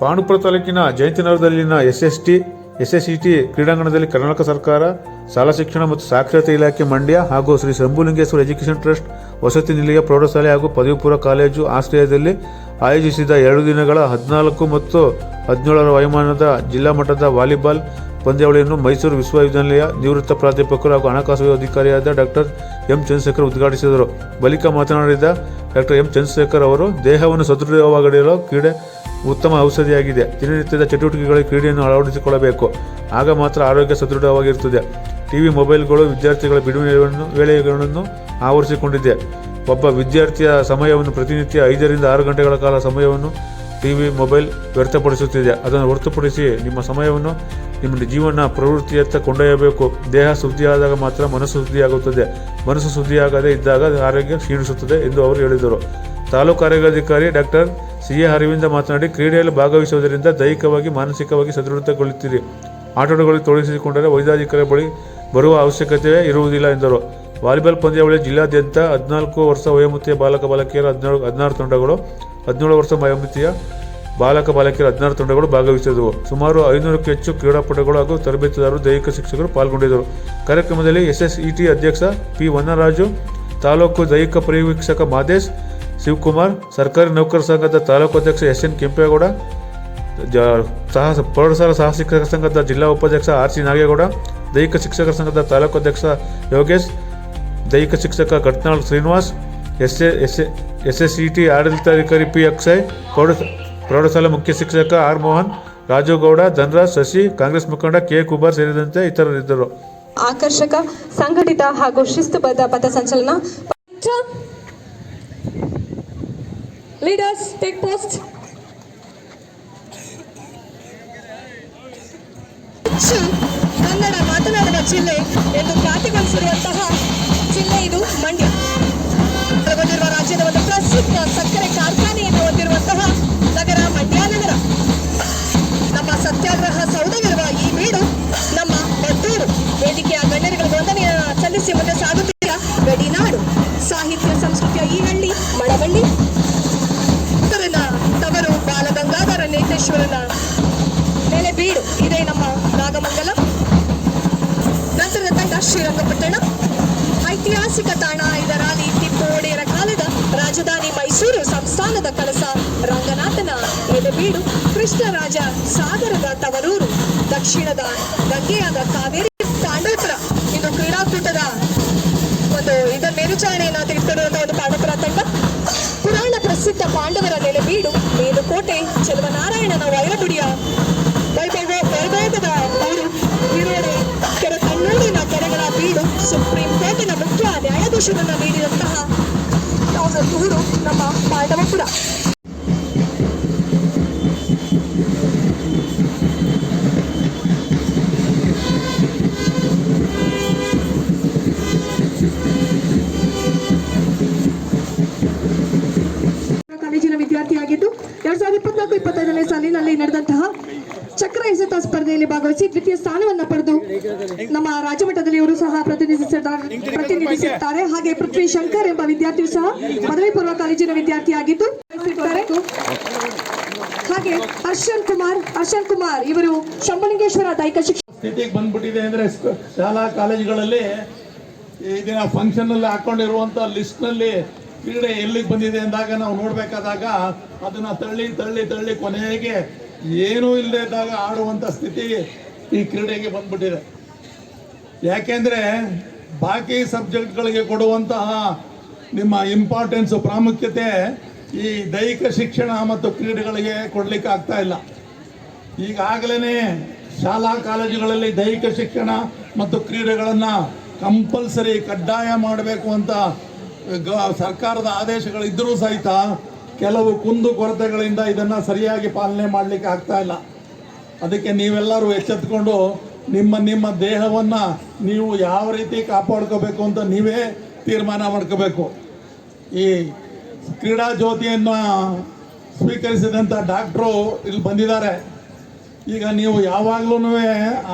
ಪಾಂಡುಪುರ ತಾಲೂಕಿನ ಜಯಂತಿನಗರದಲ್ಲಿನ SST T ಕ್ರೀಡಾಂಗಣದಲ್ಲಿ ಕರ್ನಾಟಕ ಸರ್ಕಾರ, ಶಾಲಾ ಶಿಕ್ಷಣ ಮತ್ತು ಸಾಕ್ಷರತೆ ಇಲಾಖೆ ಮಂಡ್ಯ ಹಾಗೂ ಶ್ರೀ ಶಂಭುಲಿಂಗೇಶ್ವರ ಎಜುಕೇಷನ್ ಟ್ರಸ್ಟ್ ವಸತಿ ನಿಲಯ ಪ್ರೌಢಶಾಲೆ ಹಾಗೂ ಪದವಿಪೂರ್ವ ಕಾಲೇಜು ಆಶ್ರಯದಲ್ಲಿ ಆಯೋಜಿಸಿದ ಎರಡು ದಿನಗಳ ಹದಿನಾಲ್ಕು ಮತ್ತು ಹದಿನೇಳರ ವಯೋಮಾನದ ಜಿಲ್ಲಾ ಮಟ್ಟದ ವಾಲಿಬಾಲ್ ಪಂದ್ಯಾವಳಿಯನ್ನು ಮೈಸೂರು ವಿಶ್ವವಿದ್ಯಾನಿಲಯ ನಿವೃತ್ತ ಪ್ರಾಧ್ಯಾಪಕರು ಹಾಗೂ ಹಣಕಾಸು ಅಧಿಕಾರಿಯಾದ ಡಾಕ್ಟರ್ ಎಂ ಚಂದ್ರಶೇಖರ್ ಉದ್ಘಾಟಿಸಿದರು. ಬಳಿಕ ಮಾತನಾಡಿದ ಡಾಕ್ಟರ್ ಎಂ ಚಂದ್ರಶೇಖರ್ ಅವರು, ದೇಹವನ್ನು ಸದೃಢವಾಗಿಡಲು ಕ್ರೀಡೆ ಉತ್ತಮ ಔಷಧಿಯಾಗಿದೆ. ದಿನನಿತ್ಯದ ಚಟುವಟಿಕೆಗಳಿಗೆ ಕ್ರೀಡೆಯನ್ನು ಅಳವಡಿಸಿಕೊಳ್ಳಬೇಕು. ಆಗ ಮಾತ್ರ ಆರೋಗ್ಯ ಸದೃಢವಾಗಿರುತ್ತದೆ. ಟಿವಿ, ಮೊಬೈಲ್ಗಳು ವಿದ್ಯಾರ್ಥಿಗಳ ಬಿಡುವಿನ ವೇಳೆಗಳನ್ನು ಆವರಿಸಿಕೊಂಡಿದೆ. ಒಬ್ಬ ವಿದ್ಯಾರ್ಥಿಯ ಸಮಯವನ್ನು ಪ್ರತಿನಿತ್ಯ ಐದರಿಂದ ಆರು ಗಂಟೆಗಳ ಕಾಲ ಸಮಯವನ್ನು ಟಿವಿ, ಮೊಬೈಲ್ ವ್ಯರ್ಥಪಡಿಸುತ್ತಿದೆ. ಅದನ್ನು ಹೊರತುಪಡಿಸಿ ನಿಮ್ಮ ಸಮಯವನ್ನು ನಿಮ್ಮ ಜೀವನ ಪ್ರವೃತ್ತಿಯತ್ತ ಕೊಂಡೊಯ್ಯಬೇಕು. ದೇಹ ಶುದ್ಧಿಯಾದಾಗ ಮಾತ್ರ ಮನಸ್ಸು ಶುದ್ಧಿಯಾಗುತ್ತದೆ. ಮನಸ್ಸು ಶುದ್ಧಿಯಾಗದೇ ಇದ್ದಾಗ ಆರೋಗ್ಯ ಕ್ಷೀಣಿಸುತ್ತದೆ ಎಂದು ಅವರು ಹೇಳಿದರು. ತಾಲೂಕು ಆರೋಗ್ಯಾಧಿಕಾರಿ ಡಾಕ್ಟರ್ ಸಿ ಎ ಅರವಿಂದ ಮಾತನಾಡಿ, ಕ್ರೀಡೆಯಲ್ಲಿ ಭಾಗವಹಿಸುವುದರಿಂದ ದೈಹಿಕವಾಗಿ, ಮಾನಸಿಕವಾಗಿ ಸದೃಢತೆಗೊಳ್ಳುತ್ತೀರಿ. ಆಟೋಟಗಳಲ್ಲಿ ತೊಡಗಿಸಿಕೊಂಡರೆ ವೈದ್ಯಾಧಿಕಾರಿ ಬಳಿ ಬರುವ ಅವಶ್ಯಕತೆ ಇರುವುದಿಲ್ಲ ಎಂದರು. ವಾಲಿಬಾಲ್ ಪಂದ್ಯಾವಳಿ ಜಿಲ್ಲಾದ್ಯಂತ ಹದಿನಾಲ್ಕು ವರ್ಷ ವಯೋಮಿತಿಯ ಬಾಲಕ ಬಾಲಕಿಯರ ಹದಿನೇಳು ಹದಿನಾರು ತಂಡಗಳು, ಹದಿನೇಳು ವರ್ಷ ವಯೋಮಿತಿಯ ಬಾಲಕ ಬಾಲಕಿಯರ ಹದಿನಾರು ತಂಡಗಳು ಭಾಗವಹಿಸಿದವು. ಸುಮಾರು ಐನೂರಕ್ಕೂ ಹೆಚ್ಚು ಕ್ರೀಡಾಪಟುಗಳು ಹಾಗೂ ತರಬೇತುದಾರರು ದೈಹಿಕ ಶಿಕ್ಷಕರು ಪಾಲ್ಗೊಂಡಿದ್ದರು. ಕಾರ್ಯಕ್ರಮದಲ್ಲಿ ಎಸ್ಎಸ್ಇಟಿ ಅಧ್ಯಕ್ಷ ಪಿ. ವನ್ನರಾಜು ತಾಲೂಕು ದೈಹಿಕ ಪರಿವೀಕ್ಷಕ ಮಾದೇಶ್ ಶಿವಕುಮಾರ್, ಸರ್ಕಾರಿ ನೌಕರ ಸಂಘದ ತಾಲೂಕು ಅಧ್ಯಕ್ಷ ಎಸ್ ಎನ್ ಕೆಂಪೇಗೌಡ, ಜ, ಸಹ, ಪ್ರೌಢಶಾಲಾ ಸಹ ಶಿಕ್ಷಕರ ಸಂಘದ ಜಿಲ್ಲಾ ಉಪಾಧ್ಯಕ್ಷ ಆರ್ ಸಿ ನಾಗೇಗೌಡ, ದೈಹಿಕ ಶಿಕ್ಷಕರ ಸಂಘದ ತಾಲೂಕು ಅಧ್ಯಕ್ಷ ಯೋಗೇಶ್, ದೈಹಿಕ ಶಿಕ್ಷಕ Ghatnal Srinivas, S A, S S S C T ಆಡಳಿತಾಧಿಕಾರಿ ಪಿ ಅಕ್ಷಯ್, ಪ್ರೌಢ, ಪ್ರೌಢಶಾಲಾ ಮುಖ್ಯ ಶಿಕ್ಷಕ ಆರ್ ಮೋಹನ್ ರಾಜುಗೌಡ ಧನರಾಜ್ ಶಶಿ, ಕಾಂಗ್ರೆಸ್ ಮುಖಂಡ ಕೆ ಕುಮಾರ್ ಸೇರಿದಂತೆ ಇತರರಿದ್ದರು ಆಕರ್ಷಕ, ಸಂಘಟಿತ ಹಾಗೂ ಶಿಸ್ತುಬದ್ಧ ಪಥಸಂಚಲನ ಲೀಡರ್ಸ್ ಟೇಕ್ ಪೋಸ್ಟ್ ಕನ್ನಡ ಮಾತನಾಡುವ ಜಿಲ್ಲೆ ಎಂದು ಖ್ಯಾತಿಗೊಳಿಸಿರುವಂತಹ ಜಿಲ್ಲೆ ಇದು ಮಂಡ್ಯ ಒಳಗೊಂಡಿರುವ ರಾಜ್ಯದ ಒಂದು ಪ್ರಸಿದ್ಧ ಸಕ್ಕರೆ ಕಾರ್ಖಾನೆಯನ್ನು ಹೊಂದಿರುವಂತಹ ನಗರ ಮಂಡ್ಯ ನಗರ ನಮ್ಮ ಸತ್ಯಾಗ್ರಹ ಸೌಧವಿರುವ ಈ ಬೀಡು ನಮ್ಮ ಮದ್ದೂರು ವೇದಿಕೆಯ ಗಣ್ಯರುಗಳಿಗೆ ವಂದನೆಯ ಸಲ್ಲಿಸಿ ಮುಂದೆ ಸಾಗುತ್ತಿರುವ ಗಡಿನಾಡು ಸಾಹಿತ್ಯ ಸಂಸ್ಕೃತಿಯ ಈ ಹಳ್ಳಿ ಮಳವಳ್ಳಿ ಬಾಲಗಂಗಾಧರ ಮೇಲೆ ಬೀಡು. ಇದೇ ನಮ್ಮ ನಾಗಮಂಗಲ. ನಂತರದ ತಂಡ ಶ್ರೀರಂಗಪಟ್ಟಣ. ಐತಿಹಾಸಿಕ ತಾಣ ಇದರಲ್ಲಿ ಟಿಪ್ಪು ಕಾಲದ ರಾಜಧಾನಿ ಮೈಸೂರು ಸಂಸ್ಥಾನದ ಕಳಸ ರಂಗನಾಥನ ಎಲೆಬೀಡು ಕೃಷ್ಣರಾಜ ಸಾಗರದ ತವರೂರು, ದಕ್ಷಿಣದ ಗಂಗೆಯಾದ ಕಾವೇರಿ ತಾಂಡೋಪುರ ಇದು ಕ್ರೀಡಾಕೂಟದ ಒಂದು ಇದರ ಮೇಲ್ವಿಚಾರಣೆಯನ್ನು ತಿಳಿಸಿರುವಂತಹ ಒಂದು ಪಾಂಡವಪುರ ತಂಡ. ಪುರಾಣ ಪ್ರಸಿದ್ಧ ಪಾಂಡವರ ನೆಲೆಬೀಡು ನ್ಯಾಯಾಧೀಶರನ್ನ ನೀಡಿದಂತಹ ಒಂದು ಊರು ನಮ್ಮ ಪಾಂಡವಪುರ ಕಾಲೇಜಿನ ವಿದ್ಯಾರ್ಥಿಯಾಗಿದ್ದು ಎರಡ್ ಸಾವಿರದ ಇಪ್ಪತ್ನಾಲ್ಕು ಇಪ್ಪತ್ತೈದನೇ ಸಾಲಿನಲ್ಲಿ ನಡೆದಂತಹ ಚಕ್ರ ಎಸೆತ ಸ್ಪರ್ಧೆಯಲ್ಲಿ ಭಾಗವಹಿಸಿ ದ್ವಿತೀಯ ಸ್ಥಾನವನ್ನ ಪಡೆದು ನಮ್ಮ ರಾಜ್ಯ ಮಟ್ಟದಲ್ಲಿ ಇವರು ಸಹ ಪ್ರತಿನಿಧಿಸುತ್ತಾರೆ ಹಾಗೆ ಪೃಥ್ವಿ ಶಂಕರ್ ಎಂಬ ವಿದ್ಯಾರ್ಥಿಯು ಸಹ ಪದವಿ ಪೂರ್ವ ಕಾಲೇಜಿನ ವಿದ್ಯಾರ್ಥಿಯಾಗಿದ್ದು. ಹಾಗೆ ಹರ್ಷನ್ ಕುಮಾರ್ ಹರ್ಷನ್ ಕುಮಾರ್ ಇವರು ಶಂಭಲಿಂಗೇಶ್ವರ ದೈಹಿಕ ಶಿಕ್ಷಣ ಸ್ಥಿತಿಗೆ ಬಂದ್ಬಿಟ್ಟಿದೆ ಅಂದ್ರೆ ಶಾಲಾ ಕಾಲೇಜುಗಳಲ್ಲಿ ಈ ದಿನ ಫಂಕ್ಷನ್ ಅಲ್ಲಿ ಹಾಕೊಂಡಿರುವಂತ ಲಿಸ್ಟ್ನಲ್ಲಿ ಕ್ರೀಡೆ ಎಲ್ಲಿಗೆ ಬಂದಿದೆ ಅಂದಾಗ ನಾವು ನೋಡ್ಬೇಕಾದಾಗ ಅದನ್ನ ತಳ್ಳಿ ತಳ್ಳಿ ತಳ್ಳಿ ಕೊನೆಗೆ ಏನೂ ಇಲ್ಲದೆ ಇದ್ದಾಗ ಆಡುವಂಥ ಸ್ಥಿತಿ ಈ ಕ್ರೀಡೆಗೆ ಬಂದ್ಬಿಟ್ಟಿದೆ. ಯಾಕೆಂದರೆ ಬಾಕಿ ಸಬ್ಜೆಕ್ಟ್ಗಳಿಗೆ ಕೊಡುವಂತಹ ನಿಮ್ಮ ಇಂಪಾರ್ಟೆನ್ಸ್ ಪ್ರಾಮುಖ್ಯತೆ ಈ ದೈಹಿಕ ಶಿಕ್ಷಣ ಮತ್ತು ಕ್ರೀಡೆಗಳಿಗೆ ಕೊಡಲಿಕ್ಕೆ ಆಗ್ತಾ ಇಲ್ಲ. ಈಗಾಗಲೇ ಶಾಲಾ ಕಾಲೇಜುಗಳಲ್ಲಿ ದೈಹಿಕ ಶಿಕ್ಷಣ ಮತ್ತು ಕ್ರೀಡೆಗಳನ್ನು ಕಂಪಲ್ಸರಿ ಕಡ್ಡಾಯ ಮಾಡಬೇಕು ಅಂತ ಗ ಸರ್ಕಾರದ ಆದೇಶಗಳಿದ್ದರೂ ಸಹಿತ ಕೆಲವು ಕುಂದು ಕೊರತೆಗಳಿಂದ ಇದನ್ನು ಸರಿಯಾಗಿ ಪಾಲನೆ ಮಾಡಲಿಕ್ಕೆ ಆಗ್ತಾ ಇಲ್ಲ. ಅದಕ್ಕೆ ನೀವೆಲ್ಲರೂ ಎಚ್ಚೆತ್ಕೊಂಡು ನಿಮ್ಮ ನಿಮ್ಮ ದೇಹವನ್ನು ನೀವು ಯಾವ ರೀತಿ ಕಾಪಾಡ್ಕೋಬೇಕು ಅಂತ ನೀವೇ ತೀರ್ಮಾನ ಮಾಡ್ಕೋಬೇಕು. ಈ ಕ್ರೀಡಾ ಜ್ಯೋತಿಯನ್ನು ಸ್ವೀಕರಿಸಿದಂಥ ಡಾಕ್ಟ್ರು ಇಲ್ಲಿ ಬಂದಿದ್ದಾರೆ. ಈಗ ನೀವು ಯಾವಾಗ್ಲೂ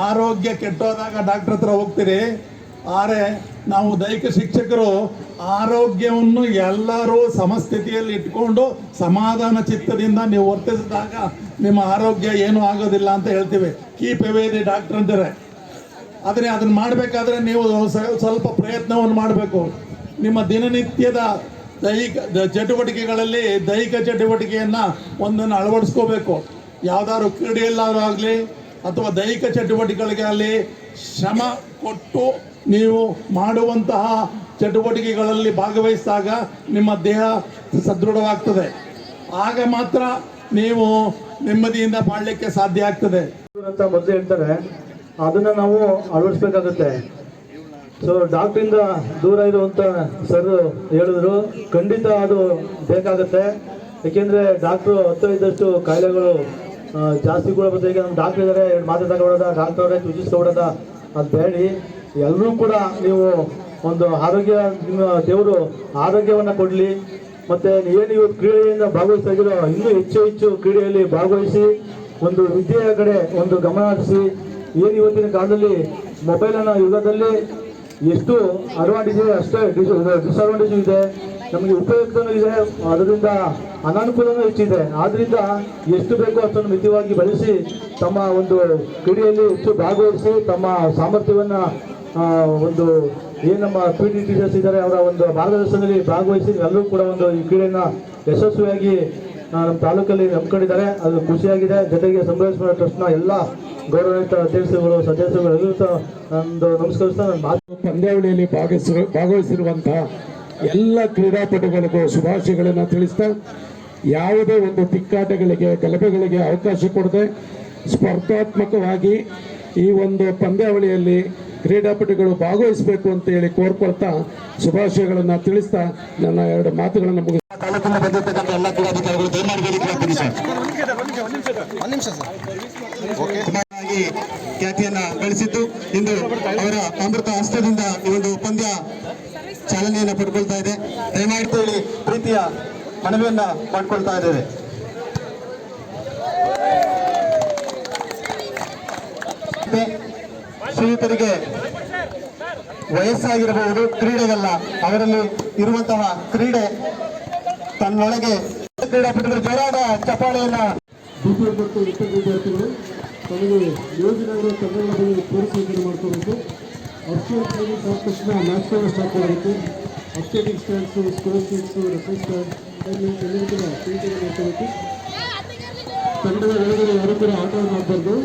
ಆರೋಗ್ಯ ಕೆಟ್ಟೋದಾಗ ಡಾಕ್ಟ್ರ್ ಹತ್ರ ಹೋಗ್ತೀರಿ. ಆದರೆ ನಾವು ದೈಹಿಕ ಶಿಕ್ಷಕರು ಆರೋಗ್ಯವನ್ನು ಎಲ್ಲರೂ ಸಮಸ್ಥಿತಿಯಲ್ಲಿ ಇಟ್ಕೊಂಡು ಸಮಾಧಾನ ಚಿತ್ತದಿಂದ ನೀವು ವರ್ತಿಸಿದಾಗ ನಿಮ್ಮ ಆರೋಗ್ಯ ಏನೂ ಆಗೋದಿಲ್ಲ ಅಂತ ಹೇಳ್ತೀವಿ. ಕೀಪ್ ಅವೇ ದಿ ಡಾಕ್ಟರ್ ಅಂತಾರೆ. ಆದರೆ ಅದನ್ನು ಮಾಡಬೇಕಾದ್ರೆ ನೀವು ಸ್ವಲ್ಪ ಪ್ರಯತ್ನವನ್ನು ಮಾಡಬೇಕು. ನಿಮ್ಮ ದಿನನಿತ್ಯದ ದೈಹಿಕ ಚಟುವಟಿಕೆಗಳಲ್ಲಿ ದೈಹಿಕ ಚಟುವಟಿಕೆಯನ್ನು ಒಂದನ್ನು ಅಳವಡಿಸ್ಕೋಬೇಕು. ಯಾವುದಾದ್ರು ಕ್ರೀಡೆಯಲ್ಲಾದ್ರೂ ಆಗಲಿ ಅಥವಾ ದೈಹಿಕ ಚಟುವಟಿಕೆಗಳಿಗಾಗಲಿ ಶ್ರಮ ಕೊಟ್ಟು ನೀವು ಮಾಡುವಂತಹ ಚಟುವಟಿಕೆಗಳಲ್ಲಿ ಭಾಗವಹಿಸಿದಾಗ ನಿಮ್ಮ ದೇಹ ಸದೃಢವಾಗ್ತದೆ. ಆಗ ಮಾತ್ರ ನೀವು ನೆಮ್ಮದಿಯಿಂದ ಮಾಡಲಿಕ್ಕೆ ಸಾಧ್ಯ ಆಗ್ತದೆ. ಅಂತ ಮೊದಲು ಹೇಳ್ತಾರೆ, ಅದನ್ನ ನಾವು ಅಳವಡಿಸ್ಬೇಕಾಗುತ್ತೆ. ಸೊ ಡಾಕ್ಟ್ರಿಂದ ದೂರ ಇರುವಂತ ಸರ್ ಹೇಳಿದ್ರು, ಖಂಡಿತ ಅದು ಬೇಕಾಗುತ್ತೆ. ಯಾಕೆಂದ್ರೆ ಡಾಕ್ಟ್ರು ಹತ್ತು ಇದ್ದಷ್ಟು ಕಾಯಿಲೆಗಳು ಜಾಸ್ತಿ ಕೂಡ ಬರ್ತದೆ. ಈಗ ನಮ್ಮ ಡಾಕ್ಟರ್ ಇದ್ದಾರೆ ಎರಡು ಮಾತು ತಗೊಳ್ಳೋದ ಡಾಕ್ಟರ್ ಅವರೇ ಸೂಚಿಸ್ಕೊಬಿಡೋದ ಅಂತ ಬೇಡಿ ಎಲ್ಲರೂ ಕೂಡ ನೀವು ಒಂದು ಆರೋಗ್ಯ ದೇವರು ಆರೋಗ್ಯವನ್ನು ಕೊಡಲಿ. ಮತ್ತು ಏನು ಇವತ್ತು ಕ್ರೀಡೆಯಿಂದ ಭಾಗವಹಿಸ್ತಾ ಇದ್ದೀರೋ ಇನ್ನೂ ಹೆಚ್ಚು ಹೆಚ್ಚು ಕ್ರೀಡೆಯಲ್ಲಿ ಭಾಗವಹಿಸಿ, ಒಂದು ವಿದ್ಯೆಯ ಕಡೆ ಒಂದು ಗಮನ ಹರಿಸಿ. ಏನು ಇವತ್ತಿನ ಕಾಲದಲ್ಲಿ ಮೊಬೈಲನ್ನು ಯುಗದಲ್ಲಿ ಎಷ್ಟು ಅಡ್ವಾಂಟೇಜ್ ಇದೆ, ಅಷ್ಟೇ ಡಿಸ್ಅಡ್ವಾಂಟೇಜ್ ಇದೆ. ನಮಗೆ ಉಪಯುಕ್ತನೂ ಇದೆ, ಅದರಿಂದ ಅನಾನುಕೂಲನೂ ಹೆಚ್ಚಿದೆ. ಆದ್ದರಿಂದ ಎಷ್ಟು ಬೇಕೋ ಅಷ್ಟನ್ನು ಮಿತವಾಗಿ ಬಳಸಿ, ತಮ್ಮ ಒಂದು ಕ್ರೀಡೆಯಲ್ಲಿ ಹೆಚ್ಚು ಭಾಗವಹಿಸಿ, ತಮ್ಮ ಸಾಮರ್ಥ್ಯವನ್ನು ಒಂದು ಏನು ನಮ್ಮ ಟಿ ಟೀಚರ್ಸ್ ಇದ್ದಾರೆ ಅವರ ಒಂದು ಮಾರ್ಗದರ್ಶನದಲ್ಲಿ ಭಾಗವಹಿಸಿ ಎಲ್ಲರೂ ಕೂಡ ಒಂದು ಈ ಕ್ರೀಡೆಯನ್ನು ಯಶಸ್ವಿಯಾಗಿ ನಮ್ಮ ತಾಲೂಕಲ್ಲಿ ನಂಬ್ಕೊಂಡಿದ್ದಾರೆ ಅದು ಖುಷಿಯಾಗಿದೆ. ಜೊತೆಗೆ ಸಂಭ್ರಮಿಸುವ ಟ್ರಸ್ಟ್ನ ಎಲ್ಲ ಗೌರವಾನ್ವಿತ ಅಧ್ಯಕ್ಷರುಗಳು, ಸದಸ್ಯರುಗಳು ನಂದು ನಮಸ್ಕರಿಸ್ತಾ ನನ್ನ ಮಾತು ಪಂದ್ಯಾವಳಿಯಲ್ಲಿ ಭಾಗವಹಿಸಿರು ಭಾಗವಹಿಸಿರುವಂತಹ ಎಲ್ಲ ಕ್ರೀಡಾಪಟುಗಳಿಗೂ ಶುಭಾಶಯಗಳನ್ನು ತಿಳಿಸ್ತಾ, ಯಾವುದೇ ಒಂದು ತಿಕ್ಕಾಟಗಳಿಗೆ, ಗಲಭೆಗಳಿಗೆ ಅವಕಾಶ ಕೊಡದೆ ಸ್ಪರ್ಧಾತ್ಮಕವಾಗಿ ಈ ಒಂದು ಪಂದ್ಯಾವಳಿಯಲ್ಲಿ ಕ್ರೀಡಾಪಟುಗಳು ಭಾಗವಹಿಸಬೇಕು ಅಂತ ಹೇಳಿ ಕೋರ್ಕೊಳ್ತಾ ಶುಭಾಶಯಗಳನ್ನು ತಿಳಿಸ್ತಾ ನನ್ನ ಎರಡು ಮಾತುಗಳನ್ನು ಮುಗಿಸ್ ತಾಲೂಕಿನ ಬಂದಿರತಕ್ಕಂಥ ಎಲ್ಲ ಕ್ರೀಡಾಧಿಕಾರಿಗಳು ಖ್ಯಾತಿಯನ್ನ ಗಳಿಸಿದ್ದು ಇಂದು ಅವರ ಅಮೃತ ಹಸ್ತದಿಂದ ಈ ಒಂದು ಪಂದ್ಯ ಚಾಲನೆಯನ್ನ ಪಡ್ಕೊಳ್ತಾ ಇದೆ. ದಯಮಾಡಿ ಹೇಳಿ ಪ್ರೀತಿಯ ಮನವಿಯನ್ನ ಮಾಡ್ಕೊಳ್ತಾ ಇದ್ದೇವೆ. ಮತ್ತೆ ಶ್ರೀಯುತರಿಗೆ ವಯಸ್ಸಾಗಿರಬಹುದು, ಕ್ರೀಡೆಗಲ್ಲ. ಅವರಲ್ಲಿ ಇರುವಂತಹ ಕ್ರೀಡೆ ತನ್ನೊಳಗೆ ಕ್ರೀಡಾಪಟುಗಳು ಜೋರಾದ ಚಪಾಳೆಯನ್ನ ಬಿಪಿಎಲ್ ಮತ್ತು ಇತರ ವಿದ್ಯಾರ್ಥಿಗಳು ತಮಗೆ ಯೋಜನೆಗಳು ತಂಡಗಳ ಬಗ್ಗೆ ತೋರಿಸುವಿಕೆ ಮಾಡ್ಕೋಬೇಕು ಅಫ್ಷಿಯಲ್ ಟ್ರೈನಿಂಗ್ ಆದ ತಕ್ಷಣ ಮ್ಯಾಚ್ಗಳನ್ನ ಸ್ಟಾರ್ಟ್ ಮಾಡಬೇಕು updating stands score sheets reference stand ಎಲ್ಲರಿಗೂ ಪ್ರಿಂಟಿಂಗ್ ಮಾಡ್ಕೋಬೇಕು. ತಂಡದ ಒಳಗಡೆ ಯಾರು ಕೂಡ ಆಟವನ್ನು ಆಡಬಾರ್ದು.